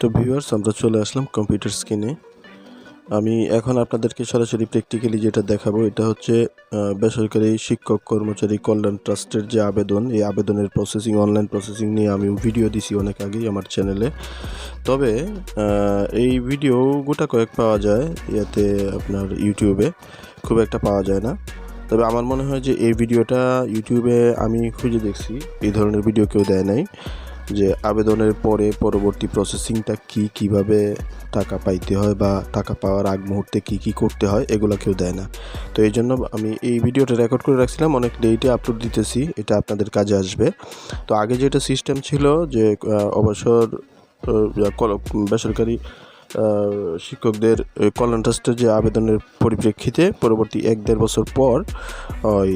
তো ভিউয়ার্স আমরা চলে আসলাম কম্পিউটার স্ক্রিনে আমি এখন আপনাদেরকে সরাসরি প্র্যাকটিক্যালি যেটা দেখাবো, এটা হচ্ছে বেসরকারি শিক্ষক কর্মচারী কল্যাণ ট্রাস্টের যে আবেদন, এই আবেদনের প্রসেসিং অনলাইন প্রসেসিং নিয়ে আমি ভিডিও দিছি অনেক আগেই আমার চ্যানেলে তবে এই ভিডিও গোটা কয়েক পাওয়া যায়, ইয়াতে আপনার ইউটিউবে খুব একটা পাওয়া যায় না। তবে আমার মনে হয় যে এই ভিডিওটা ইউটিউবে আমি খুঁজে দেখছি, এই ধরনের ভিডিও কেউ দেয় নাই। যে আবেদনের পরে পরবর্তী প্রসেসিংটা কি কীভাবে টাকা পাইতে হয় বা টাকা পাওয়ার আগ মুহূর্তে কি কি করতে হয়, এগুলো কেউ দেয় না। তো এই জন্য আমি এই ভিডিওটা রেকর্ড করে রাখছিলাম, অনেক ডেটে আপলোড দিতেছি, এটা আপনাদের কাজে আসবে। তো আগে যেটা সিস্টেম ছিল যে অবসর বেসরকারি শিক্ষকদের কল্যাণ ট্রাস্টের যে আবেদনের পরিপ্রেক্ষিতে পরবর্তী এক দেড় বছর পর, ওই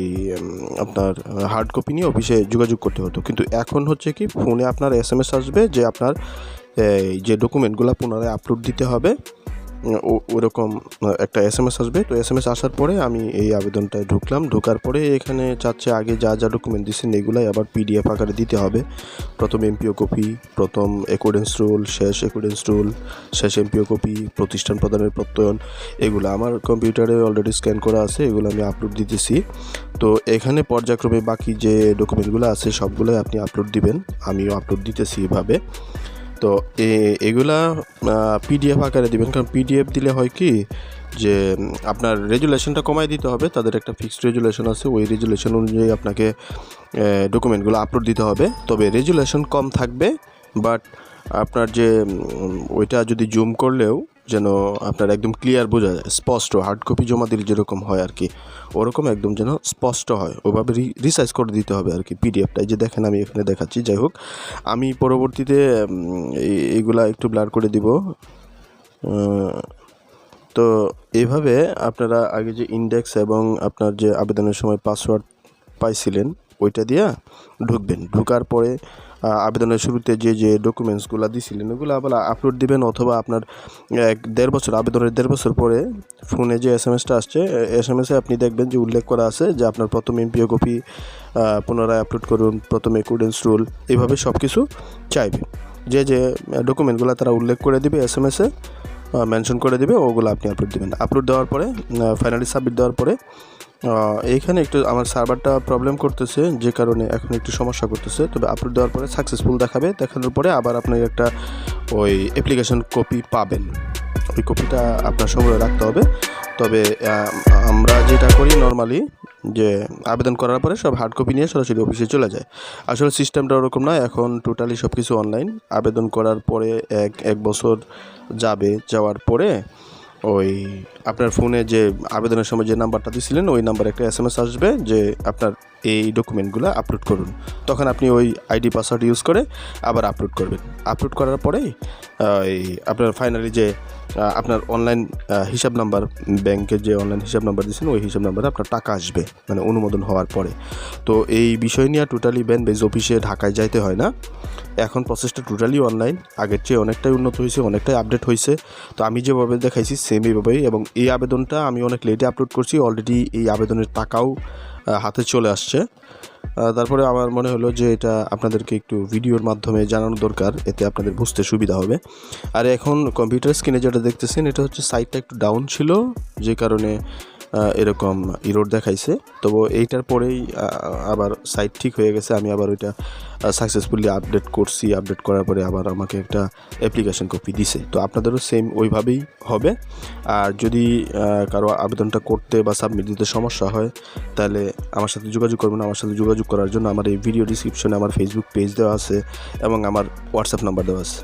আপনার হার্ড কপি নিয়ে অফিসে যোগাযোগ করতে হতো। কিন্তু এখন হচ্ছে কি, ফোনে আপনার এস এম এস আসবে যে আপনার, এই যে ডকুমেন্টগুলো পুনরায় আপলোড দিতে হবে। ওরকম একটা এস এম এস আসবে। তো এস এম এস আসার পরে আমি এই আবেদনটায় ঢুকলাম। ঢোকার পরে এখানে চাচ্ছে আগে যা যা ডকুমেন্ট দিচ্ছেন এগুলাই আবার পিডিএফ আকারে দিতে হবে। প্রথম এমপিও কপি প্রথম একুডেন্স রুল শেষ একুডেন্স রুল শেষ এমপিও কপি প্রতিষ্ঠান প্রদানের প্রত্যয়ন, এগুলো আমার কম্পিউটারে অলরেডি স্ক্যান করা আছে, এগুলো আমি আপলোড দিতেছি। তো এখানে পর্যায়ক্রমে বাকি যে ডকুমেন্টগুলো আছে, সবগুলোই আপনি আপলোড দিবেন। আমিও আপলোড দিতেছি এভাবে। তো এগুলা পিডিএফ আকারে দিবেন। কারণ পিডিএফ দিলে হয় কি, যে, আপনার রেজুলেশনটা কমাই দিতে হবে। তাদের একটা ফিক্সড রেজুলেশন আছে। ওই রেজুলেশন অনুযায়ী আপনাকে ডকুমেন্টগুলো আপলোড দিতে হবে। তবে রেজুলেশন কম থাকবে, বাট আপনার যে ওইটা যদি জুম করলেও যেন আপনার একদম ক্লিয়ার বোঝা যায়, স্পষ্ট হার্ড কপি জমা দিলে যেরকম হয় আর কি, ওরকম একদম যেন স্পষ্ট হয়। ওভাবে রিসাইজ করে দিতে হবে আর কি পিডিএফটা যে দেখেন আমি এখানে দেখাচ্ছি, যাই হোক, আমি পরবর্তীতে এইগুলা একটু ব্লার করে দিব। তো এইভাবে আপনারা আগে যে ইন্ডেক্স এবং আপনার যে আবেদনের সময় পাসওয়ার্ড পাইছিলেন, ওইটা দিয়া ঢুকবেন। ঢুকার পরে আবেদনের শুরুতে যে যে ডকুমেন্টসগুলো দিয়েছিলেন ওগুলো আবার আপলোড দিবেন অথবা আপনার, এক, দেড় বছর, আবেদনের দেড় বছর পরে ফোনে যে এস এম এসটা আসছে এস এম এসে আপনি দেখবেন যে উল্লেখ করা আছে যে আপনার প্রথম এমপিও কপি পুনরায় আপলোড করুন, প্রথমে একুডেন্স রুল এভাবে সব কিছু চাইবে। যে যে ডকুমেন্টগুলো তারা উল্লেখ করে দিবে এস এম এসে মেনশন করে দেবে, ওগুলো আপনি আপলোড দেবেন। আপলোড দেওয়ার পরে ফাইনালি সাবমিট দেওয়ার পরে এইখানে একটু আমার সার্ভারটা প্রবলেম করতেছে, যে কারণে এখন একটু সমস্যা করতেছে। তবে আপলোড দেওয়ার পরে সাকসেসফুল দেখাবে, দেখানোর পরে আবার আপনি একটা ওই অ্যাপ্লিকেশন কপি পাবেন। ওই কপিটা আপনার সংগ্রহে রাখতে হবে। তবে আমরা যেটা করি নর্মালি যে আবেদন করার পরে সব হার্ড কপি নিয়ে সরাসরি অফিসে চলে যায়। আসলে সিস্টেমটা ওরকম নয়, এখন টোটালি সব কিছু অনলাইন আবেদন করার পরে এক এক বছর যাবে, যাওয়ার পরে ওই আপনার ফোনে যে আবেদনের সময় যে নাম্বারটা দিয়েছিলেন ওই নাম্বারে একটা এস আসবে যে আপনার এই ডকুমেন্টগুলো আপলোড করুন। তখন আপনি ওই আইডি পাসওয়ার্ড ইউজ করে আবার আপলোড করবেন। আপলোড করার পরে আপনার ফাইনালি যে আপনার অনলাইন হিসাব নাম্বার ব্যাংকের যে অনলাইন হিসাব নাম্বার দিয়েছেন, ওই হিসাব নাম্বারে আপনার টাকা আসবে মানে অনুমোদন হওয়ার পরে। তো এই বিষয় নিয়ে টোটালি ব্যান বেজ অফিসে ঢাকায় যাইতে হয় না। এখন প্রসেসটা টোটালি অনলাইন আগের চেয়ে অনেকটাই উন্নত হয়েছে, অনেকটাই আপডেট হয়েছে। তো আমি যেভাবে দেখাইছি সেম এইভাবেই। এবং এই আবেদনটা আমি অনেক লেটে আপলোড করছি। অলরেডি এই আবেদনের টাকাও হাতে চলে আসছে। তারপরে আমার মনে হলো যে এটা আপনাদেরকে একটু ভিডিওর মাধ্যমে জানানো দরকার, এতে আপনাদের বুঝতে সুবিধা হবে। আর এখন কম্পিউটার স্ক্রিনে যেটা দেখতেছেন, এটা হচ্ছে সাইটটা একটু ডাউন ছিল, যে কারণে এরকম ইরোড দেখাইছে। তবু এইটার পরেই আবার সাইট ঠিক হয়ে গেছে। আমি আবার ওইটা সাকসেসফুলি আপডেট করছি। আপডেট করার পরে আবার আমাকে একটা অ্যাপ্লিকেশন কপি দিছে। তো আপনাদেরও সেম ওইভাবেই হবে। আর যদি কারও আবেদনটা করতে বা সাবমিট দিতে সমস্যা হয়, তাহলে আমার সাথে যোগাযোগ করবেন। আমার সাথে যোগাযোগ করার জন্য আমার এই ভিডিও ডিসক্রিপশনে আমার ফেসবুক পেজ দেওয়া আছে এবং আমার হোয়াটসঅ্যাপ নাম্বার দেওয়া আছে।